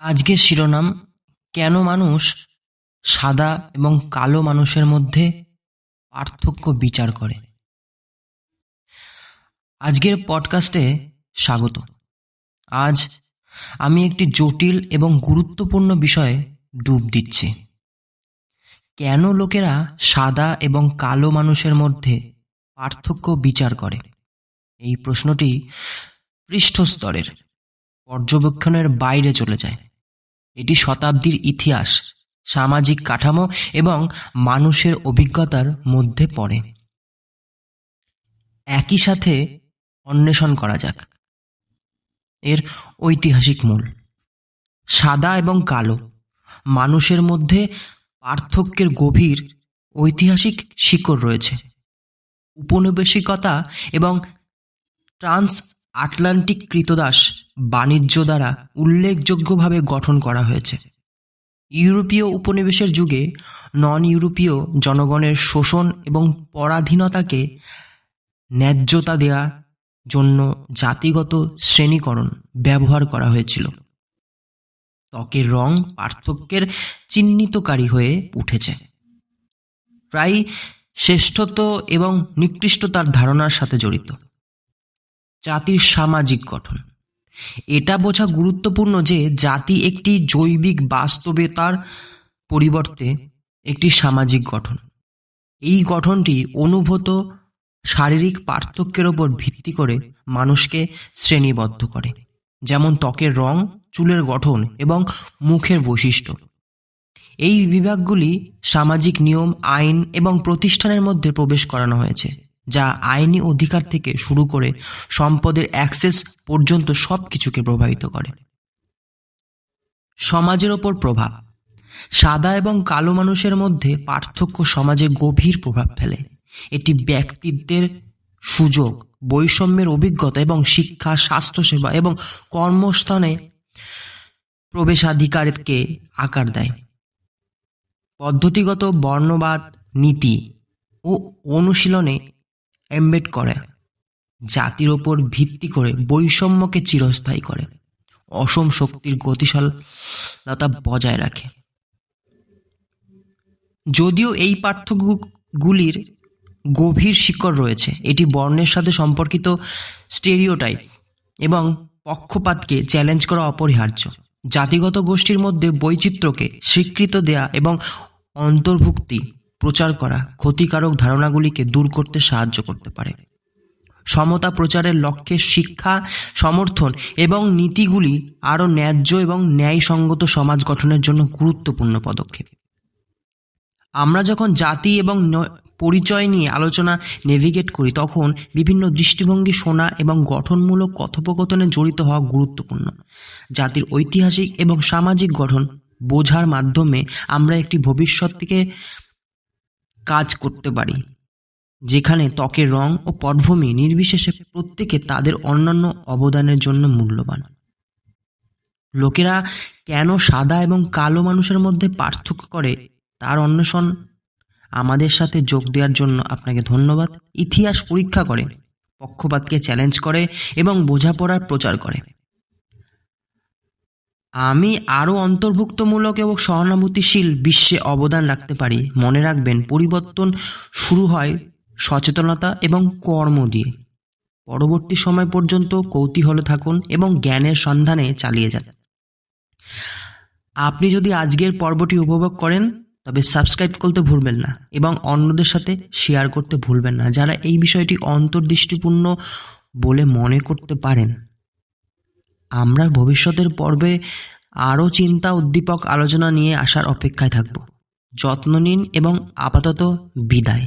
আজকের শিরোনাম, কেন মানুষ সাদা এবং কালো মানুষের মধ্যে পার্থক্য বিচার করে? আজকের পডকাস্টে স্বাগত। আজ আমি একটি জটিল এবং গুরুত্বপূর্ণ বিষয়ে ডুব দিচ্ছি। কেন লোকেরা সাদা এবং কালো মানুষের মধ্যে পার্থক্য বিচার করে? এই প্রশ্নটি পৃষ্ঠস্তরের, পর্যবেক্ষণের বাইরে চলে যায়। এটি শতাব্দীর ইতিহাস, সামাজিক কাঠামো এবং মানুষের অভিজ্ঞতার মধ্যে পড়ে। একই সাথে অন্বেষণ করা যাক। এর ঐতিহাসিক মূল। সাদা এবং কালো, মানুষের মধ্যে পার্থক্যের গভীর ঐতিহাসিক শিকড় রয়েছে। উপনিবেশিকতা এবং ট্রান্স আটলান্টিক কৃতদাস বাণিজ্য দ্বারা উল্লেখযোগ্যভাবে গঠন করা হয়েছে। ইউরোপীয় উপনিবেশের যুগে নন ইউরোপীয় জনগণের শোষণ এবং পরাধীনতাকে ন্যায্যতা দেওয়ার জন্য জাতিগত শ্রেণীকরণ ব্যবহার করা হয়েছিল। ত্বকের রং পার্থক্যের চিহ্নিতকারী হয়ে উঠেছে। প্রায় শ্রেষ্ঠত্ব এবং নিকৃষ্টতার ধারণার সাথে জড়িত। জাতির সামাজিক গঠন। এটা বোঝা গুরুত্বপূর্ণ যে জাতি একটি জৈবিক বাস্তবতার পরিবর্তে একটি সামাজিক গঠন। এই গঠনটি অনুভূত শারীরিক পার্থক্যের ওপর ভিত্তি করে মানুষকে শ্রেণীবদ্ধ করে, যেমন ত্বকের রং, চুলের গঠন এবং মুখের বৈশিষ্ট্য। এই বিভাগগুলি সামাজিক নিয়ম, আইন এবং প্রতিষ্ঠানের মধ্যে প্রবেশ করানো হয়েছে। যা আইনি অধিকার থেকে শুরু করে সম্পদের অ্যাক্সেস পর্যন্ত সব কিছুকে প্রভাবিত করে। সমাজের ওপর প্রভাব। সাদা এবং কালো মানুষের মধ্যে পার্থক্য সমাজে গভীর প্রভাব ফেলে। এটি ব্যক্তিত্বের সুযোগ, বৈষম্যের অভিজ্ঞতা এবং শিক্ষা, স্বাস্থ্যসেবা এবং কর্মস্থানে প্রবেশাধিকারকে আকার দেয়। পদ্ধতিগত বর্ণবাদ, নীতি ও অনুশীলনে এমবেড করে। জাতির ওপর ভিত্তি করে বৈষম্যকে চিরস্থায়ী করে। অসম শক্তির গতিশীলতা বজায় রাখে। যদিও এই পার্থক্যগুলির গভীর শিকড় রয়েছে, এটি বর্ণের সাথে সম্পর্কিত স্টেরিওটাইপ এবং পক্ষপাতকে চ্যালেঞ্জ করা অপরিহার্য। জাতিগত গোষ্ঠীর মধ্যে বৈচিত্র্যকে স্বীকৃত দেয়া এবং অন্তর্ভুক্তি প্রচার করা ক্ষতিকারক ধারণাগুলিকে দূর করতে সাহায্য করতে পারে। সমতা প্রচারের লক্ষ্যে শিক্ষা, সমর্থন এবং নীতিগুলি আরও ন্যায্য এবং ন্যায়সঙ্গত সমাজ গঠনের জন্য গুরুত্বপূর্ণ পদক্ষেপ। আমরা যখন জাতি এবং পরিচয় নিয়ে আলোচনা নেভিগেট করি, তখন বিভিন্ন দৃষ্টিভঙ্গি শোনা এবং গঠনমূলক কথোপকথনে জড়িত হওয়া গুরুত্বপূর্ণ। জাতির ঐতিহাসিক এবং সামাজিক গঠন বোঝার মাধ্যমে আমরা একটি ভবিষ্যৎ থেকে কাজ করতে পারি। যেখানে ত্বকের রং ও পটভূমি নির্বিশেষে প্রত্যেকে তাদের অন্যান্য অবদানের জন্য মূল্যবান। লোকেরা কেন সাদা এবং কালো মানুষের মধ্যে পার্থক্য করে, তার অন্বেষণ আমাদের সাথে যোগ দেওয়ার জন্য আপনাকে ধন্যবাদ। ইতিহাস পরীক্ষা করে, পক্ষপাতকে চ্যালেঞ্জ করে এবং বোঝাপড়ার প্রচার করে। আমি আরও অন্তর্ভুক্তমূলক এবং সহানুভূতিশীল বিশ্বে অবদান রাখতে পারি। মনে রাখবেন, পরিবর্তন শুরু হয় সচেতনতা এবং কর্ম দিয়ে। পরবর্তী সময় পর্যন্ত কৌতূহলে থাকুন এবং জ্ঞানের সন্ধানে চালিয়ে যান। আপনি যদি আজকের পর্বটি উপভোগ করেন, তবে সাবস্ক্রাইব করতে ভুলবেন না এবং অন্যদের সাথে শেয়ার করতে ভুলবেন না, যারা এই বিষয়টি অন্তর্দৃষ্টিপূর্ণ বলে মনে করতে পারেন। আমরা ভবিষ্যতের পর্বে আরও চিন্তা উদ্দীপক আলোচনা নিয়ে আসার অপেক্ষায় থাকব। যত্ন নিন এবং আপাতত বিদায়।